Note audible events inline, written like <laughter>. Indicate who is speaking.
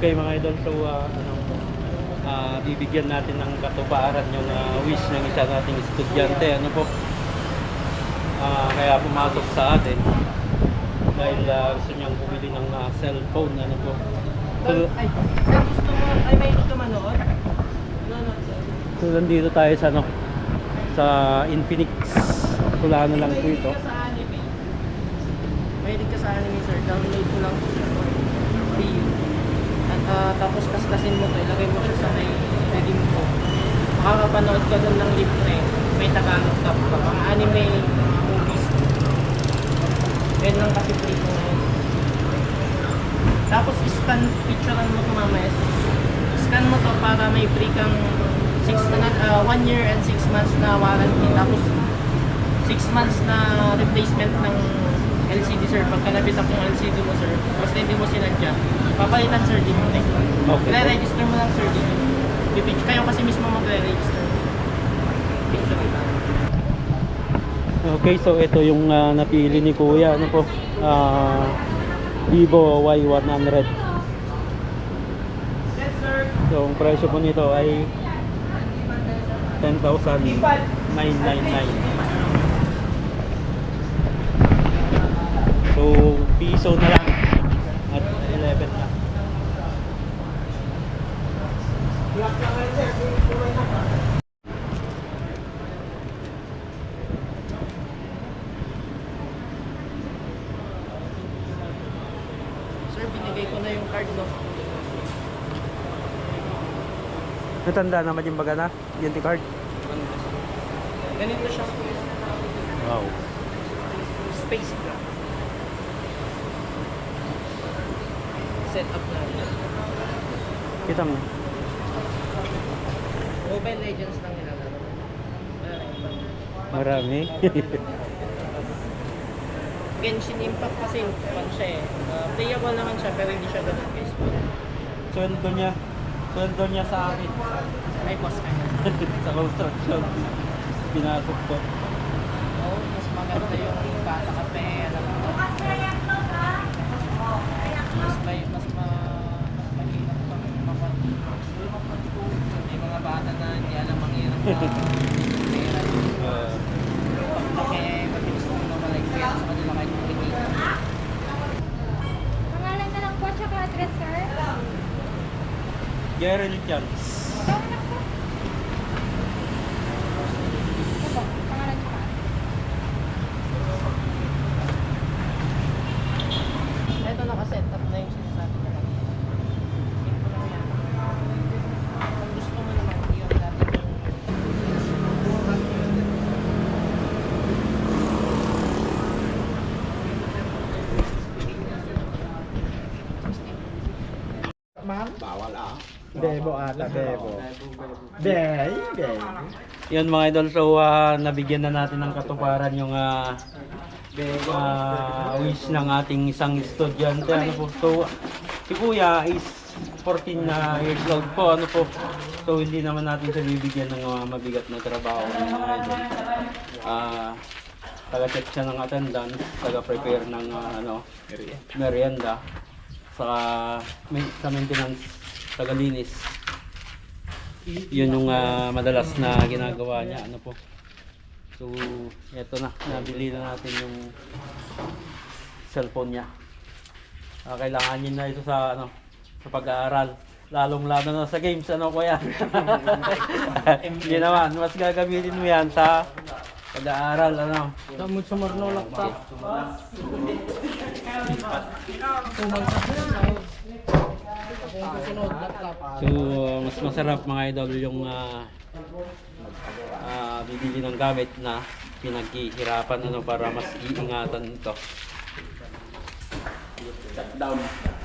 Speaker 1: Okay mga idol, so uh, ano, ah, bibigyan natin ng katuparan yung ah, wish ng isa nating estudyante. Ano po? Ah, kaya pumasok sa atin dahil ah, gusto niyang bumili ng ah, cellphone. Ano po? So,
Speaker 2: Ay, sir, gusto mo, ay may gusto manood? Ano,
Speaker 1: so nandito tayo sa ano, sa Infinix. Wala na lang po ito.
Speaker 2: ka sa anime. Mahilig ka sa anime, sir. Download mo lang siya. Free. Ah, tapos kaskasin mo to, ilagay mo siya sa may ready mo. Makakapanood ka doon ng libre. May Tagalog tab ka. Mga anime, movies. Yan lang kasi free ko. Tapos scan picturean mo to mamaya. Scan mo to para may free kang 6 na 1 year and 6 months na warranty. Tapos 6 months na replacement ng LCD sir. Pagka nabitak yung LCD mo sir, basta hindi mo sinadya, papalitan sir dito.
Speaker 1: Okay.
Speaker 2: I-register mo lang sir dito. Pipicture kayo kasi mismo magre-register.
Speaker 1: Okay, so ito yung ah, napili ni Kuya. Ano po? Ah, Vivo Y100.
Speaker 2: Yes sir.
Speaker 1: So, ang presyo po nito ay 10,999. So, piso na lang
Speaker 2: Sir, binigay ko na yung card no.
Speaker 1: Natanda naman yung baga na, identity card.
Speaker 2: Ganito siya.
Speaker 1: Wow.
Speaker 2: Space bra. Set up na.
Speaker 1: Kita mo.
Speaker 2: Mobile Legends lang nilalaro.
Speaker 1: Marami. <laughs>
Speaker 2: Genshin Impact kasi pan siya eh. Uh, playable naman siya pero hindi siya ganun guys.
Speaker 1: Sweldo niya. Sweldo niya sa akin.
Speaker 2: May boss ka <laughs>
Speaker 1: sa construction. Pinasok ko.
Speaker 2: Oo, mas maganda yung bata kape. Alam mo. Mas may, mas ma... Mas mahirap pang mapat. May mga bata na hindi alam ang hirap na pera.
Speaker 1: Uh,
Speaker 2: Paglaki, mabilis na naman like pera sa kanila kahit kumikita.
Speaker 3: Pangalan na lang po tsaka address, sir.
Speaker 1: Gerald Chance.
Speaker 3: Ikaw na lang po. Ito po, pangalan tsaka address.
Speaker 2: Ito nakaset up na yung sinasabi ko lang. Ito lang yan. Kung gusto mo naman, yun natin yung... Ma'am?
Speaker 4: Bebo ata, bebo. Bey, bey.
Speaker 1: Yan mga idol, so ah, nabigyan na natin ng katuparan yung ah, ah, wish ng ating isang estudyante. Ano po, so si Kuya is 14 na years old po. Ano po, so hindi naman natin siya bibigyan ng mga mabigat na trabaho mga idol. Ah, taga-check siya ng attendance, taga-prepare ng ah, ano, merienda, may, sa maintenance, taga-linis. Yun yung ah, madalas na ginagawa niya. Ano po. So, eto na. Nabili na natin yung cellphone niya. Ah, kailangan niya na ito sa ano sa pag-aaral. Lalong lalo na sa games. Ano ko yan? <laughs> Hindi naman. Mas gagamitin mo yan sa pag-aaral. Ano?
Speaker 2: Damod sa Marno laptop.
Speaker 1: So, mas masarap mga idol yung ah, ah, bibili ng gamit na pinaghihirapan ano para mas iingatan ito.